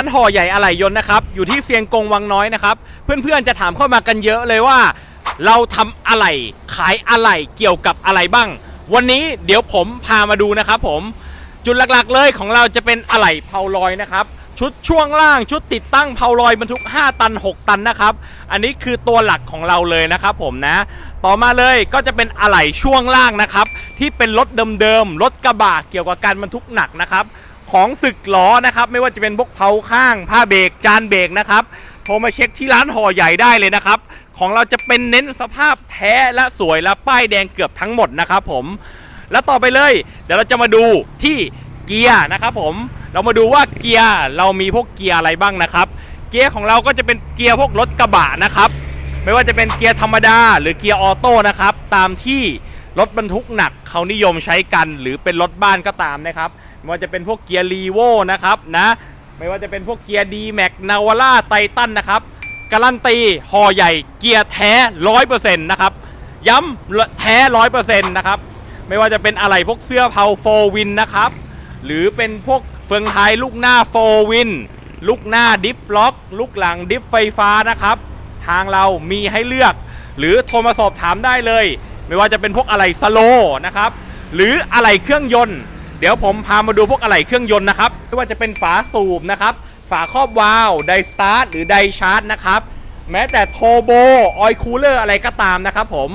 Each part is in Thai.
ร้านห่อใหญ่อะไหล่ยนต์นะครับ อยู่ที่เซียงกงวังน้อยนะครับ เพื่อนๆจะถามเข้ามากันเยอะเลยว่า เราทำอะไหล่ขายอะไหล่เกี่ยวกับอะไรบ้าง วันนี้เดี๋ยวผมพามาดูนะครับ ผมจุดหลักๆเลยของเราจะเป็นอะไหล่เพาลอยนะครับ ชุดช่วงล่างชุดติดตั้งเพาลอยบรรทุก 5 ตัน 6 ตันนะครับ อันนี้คือตัวหลักของเราเลยนะครับ ผมนะ ต่อมาเลยก็จะเป็นอะไหล่ช่วงล่างนะครับ ที่เป็นรถเดิมๆรถกระบะเกี่ยวกับการบรรทุกหนักนะครับ ของศึกล้อนะครับ ไม่ว่าจะเป็นพวกเพาข้างผ้าเบรกจานเบรกนะครับโทรมาเช็คที่ร้านห่อใหญ่ได้เลยนะครับ ของเราจะเป็นเน้นสภาพแท้และสวยและป้ายแดงเกือบทั้งหมดนะครับผมแล้วต่อไปเลย เดี๋ยวเราจะมาดูที่เกียร์นะครับผมเรามาดูว่าเกียร์เรามีพวกเกียร์อะไรบ้างนะครับ เกียร์ของเราก็จะเป็นเกียร์พวกรถกระบะนะครับไม่ว่าจะเป็นเกียร์ธรรมดา หรือเกียร์ออโต้นะครับ ตามที่รถบรรทุกหนักเขานิยมใช้กัน หรือเป็นรถบ้านก็ตามนะครับ ไม่ว่าจะเป็นพวกเกียร์รีโวนะครับนะไม่ว่าจะเป็นพวกเกียร์ดีแม็กนาวาร่าไททันนะครับการันตีห่อใหญ่เกียร์แท้ร้อยเปอร์เซ็นต์นะครับย้ำแท้ร้อยเปอร์เซ็นต์นะครับไม่ว่าจะเป็นอะไรพวกเสื้อเผาโฟวินนะครับหรือเป็นพวกเฟืองท้ายลูกหน้าโฟวินลูกหน้าดิฟล็อกลูกหลังดิฟไฟฟ้านะครับ ทางเรามีให้เลือก หรือโทรมาสอบถามได้เลย ไม่ว่าจะเป็นพวกอะไรสโลนะครับหรืออะไรเครื่องยนต์ เดี๋ยวผมพามาดูพวกอะไรเครื่องยนต์นะครับไม่ว่าจะเป็นฝาสูบนะครับ ฝาครอบวาล์วไดสตาร์ทหรือไดชาร์จนะครับแม้แต่โทโบออยคูลเลอร์อะไรก็ตามนะครับผม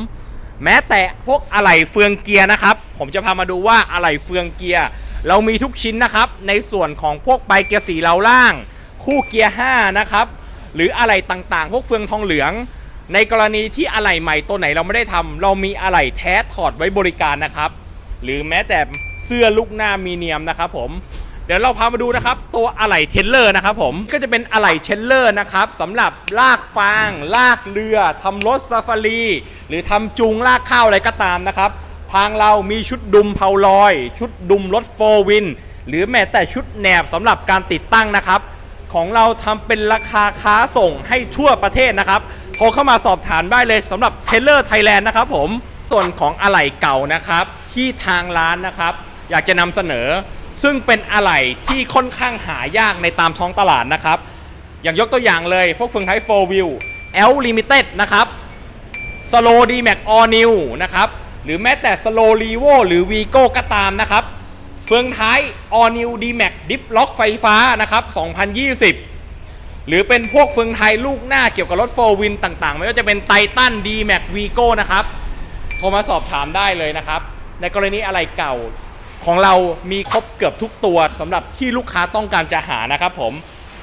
แม้แต่พวกอะไหล่เฟืองเกียร์นะครับ ผมจะพามาดูว่าอะไหล่เฟืองเกียร์เรามีทุกชิ้นนะครับ ในส่วนของพวกใบเกียร์สีเหลาล่าง คู่เกียร์5นะครับหรืออะไหล่ต่างๆ พวกเฟืองทองเหลือง ในกรณีที่อะไหล่ใหม่ตัวไหนเราไม่ได้ทำเรามีอะไหล่แท้ถอดไว้บริการนะครับ หรือแม้แต่ เสื้อลูกหน้ามีเนียมนะครับผมเดี๋ยวเราพามาดูนะครับตัวอะไหล่เทรลเลอร์นะครับผมก็จะเป็นอะไหล่เทรลเลอร์นะครับสำหรับลากฟาง ลากเรือทำรถซาฟารี หรือทำจูงลากข้าวอะไรก็ตามนะครับ ทางเรามีชุดดุมเพาลอย ชุดดุมรถโฟวิน หรือแม้แต่ชุดแหนบสำหรับการติดตั้งนะครับ ของเราทำเป็นราคาค้าส่งให้ทั่วประเทศนะครับโทรเข้ามาสอบถามได้เลยสำหรับเทเลอร์ไทยแลนด์นะครับผมส่วนของอะไหล่เก่านะครับที่ทางร้านนะครับ อยากจะนำเสนอ ซึ่งเป็นอะไหล่ที่ค่อนข้างหายากในตามท้องตลาดนะครับ อย่างยกตัวอย่างเลยพวกเฟืองไทย4 Wheel L Limited นะครับ Slow D Max All New นะครับหรือแม้แต่ Slow Revo หรือ Vigo ก็ตามนะครับ เฟืองท้าย All New D Max Diff Lock ไฟฟ้านะครับ 2020 หรือเป็นพวกเฟืองไทยลูกหน้าเกี่ยวกับรถโฟวินต่างๆ ไม่ว่าจะเป็นไททัน D Max Vigo นะครับ โทรมาสอบถามได้เลยนะครับ ในกรณีอะไรเก่า ของเรามีครบเกือบทุกตัวสำหรับที่ลูกค้าต้องการจะหานะครับผม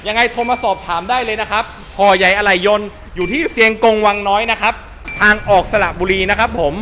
ยังไงโทรมาสอบถามได้เลยนะครับพอใหญ่อะไหล่ยนต์อยู่ที่เซียงกงวังน้อยนะครับ ทางออกสระบุรีนะครับผม